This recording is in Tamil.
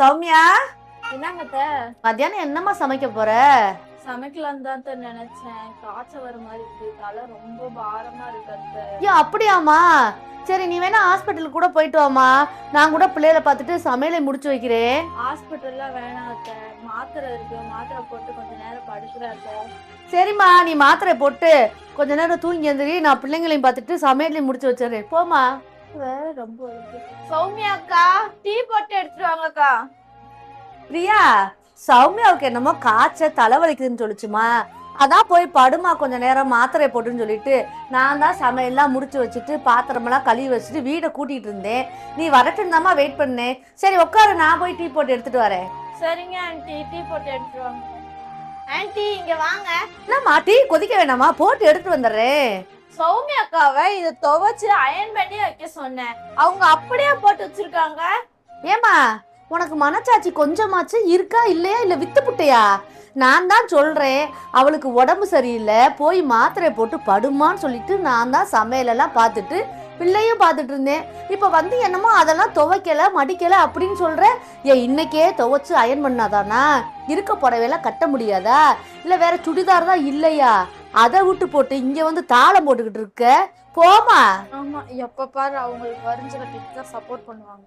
சௌமியா? என்னங்க? மத்தியானம் என்னம்மா சமைக்க போற? சமைக்கலாம் தான் நினைச்சேன். காய்ச்சல் வர மாதிரி இருக்கு. தலை ரொம்ப பாரமா இருக்கு. ஐயோ அப்படியாம்மா? சரி நீ வேணா ஹாஸ்பிட்டலுக்கு கூட போயிட்டு வாமா நான் கூட பிள்ளைகளை பார்த்துட்டு சமையலை முடிச்சு வைக்கிறேன். ஹாஸ்பிட்டல்ல வேணாம் அத்தை. மாத்திரை இருக்கு. மாத்திரை போட்டு கொஞ்ச நேரம் படுக்கிறேன். சரிம்மா நீ மாத்திரை போட்டு கொஞ்ச நேரம் தூங்கி எந்திரி. நான் பிள்ளைங்களையும் பார்த்துட்டு சமையலையும் முடிச்சு வச்சிடுறேன். போமா வேற ரொம்ப சௌமியா அக்கா டீ போட்டு எடுத்துட்டு வாங்கக்கா. பிரியா சௌமியாவுக்கு என்னமோ காய்ச்சல் தலைவலிக்குதுன்னு சொல்லுச்சுமா. அதான் போய் படுமா கொஞ்ச நேரம் மாத்திரை போட்டுன்னு சொல்லிட்டு நான் தான் சமையல்லாம் முடிச்சு வச்சுட்டு பாத்திரமெல்லாம் கழுவி வச்சுட்டு வீடை கூட்டிட்டு இருந்தேன். நீ வரட்டுன்னு வெயிட் பண்ணேன் சரி உட்காரு நான் போய் டீ போட்டு எடுத்துட்டு வரேன். சரிங்க ஆன்ட்டி டீ போட்டு எடுத்துட்டு வாங்க. ஆன்ட்டி இங்க வாங்க. என்னம்மா டீ கொதிக்க வேணாமா? போட்டு எடுத்து வந்துடுறேன். சௌமியா அக்காவை இதை துவைச்சு அயன் பண்ணி வைக்க சொன்னேன். அவங்க அப்படியே போட்டு வச்சிருக்காங்க. ஏமா உனக்கு மனச்சாட்சி கொஞ்சமாச்சு இருக்கா இல்லையா இல்ல வித்து புட்டையா? நான் தான் சொல்றேன் அவளுக்கு உடம்பு சரியில்லை போய் மாத்திரை போட்டு படுமான்னு சொல்லிட்டு நான் தான் சமையலெல்லாம் பார்த்துட்டு பிள்ளையும் பார்த்துட்டு இருந்தேன். இப்போ வந்து என்னமோ அதெல்லாம் துவைக்கல மடிக்கல அப்படின்னு சொல்ற? ஏன் இன்னைக்கே துவைச்சு அயன் பண்ணாதானா? இருக்க புடவையெல்லாம் கட்ட முடியாதா? இல்லை வேற சுடிதார் தான் இல்லையா? அதை விட்டு போட்டு இங்க வந்து தாளம் போட்டுக்கிட்டு இருக்க? போமா ஆமா எப்ப பாரு அவங்களுக்கு வரிஞ்ச கட்டிட்டு தான் சப்போர்ட் பண்ணுவாங்க.